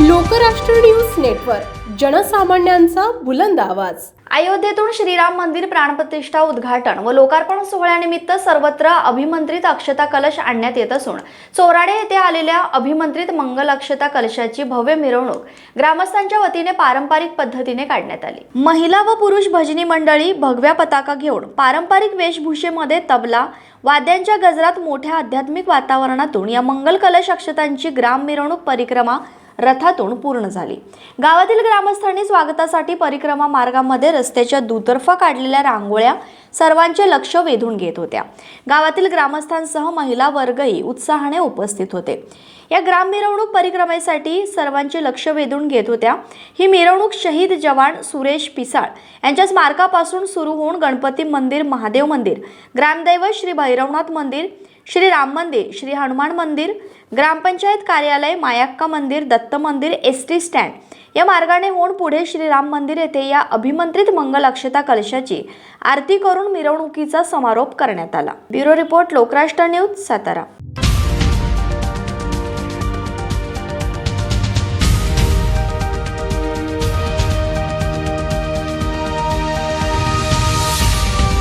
Lokrashtra news network जनसामान्यांचा बुलंद आवाज. अयोध्येतून श्रीराम मंदिर प्राणप्रतिष्ठा उद्घाटन व लोकार्पण सोहळ्यानिमित्त सर्वत्र अभिमंत्रित अक्षता कलश आणण्यात येत असून चोराडे येथे आलेल्या अभिमंत्रित मंगल अक्षता कलशाची भव्य मिरवणूक ग्रामस्थांच्या वतीने पारंपरिक पद्धतीने काढण्यात आली. महिला व पुरुष भजनी मंडळी भगव्या पताका घेऊन पारंपरिक वेशभूषेमध्ये तबला वाद्यांच्या गजरात मोठ्या आध्यात्मिक वातावरणातून या मंगल कलश अक्षतांची ग्राम मिरवणूक परिक्रमा रथातून पूर्ण झाली. गावातील ग्रामस्थांनी स्वागतासाठी परिक्रमा मार्गामध्ये रस्त्याच्या दुतर्फा काढलेल्या रांगोळ्या सर्वांचे लक्ष वेधून घेत होत्या. गावातील ग्रामस्थांसह महिला वर्गही उत्साहाने उपस्थित होते. या ग्राम मिरवणूक परिक्रमेसाठी सर्वांचे लक्ष वेधून घेत होत्या. ही मिरवणूक शहीद जवान सुरेश पिसाळ यांच्या स्मारकापासून सुरू होऊन गणपती मंदिर महादेव मंदिर ग्रामदैवत श्री भैरवनाथ मंदिर श्री राम मंदिर श्री हनुमान मंदिर ग्रामपंचायत कार्यालय मायाक्का मंदिर दत्त मंदिर एस टी स्टँड. या मार्गाने होऊन पुढे श्रीराम मंदिर येथे या अभिमंत्रित मंगल अक्षता कलशाची आरती करून मिरवणुकीचा समारोप करण्यात आला. Bureau report Lokrashtra news Satara.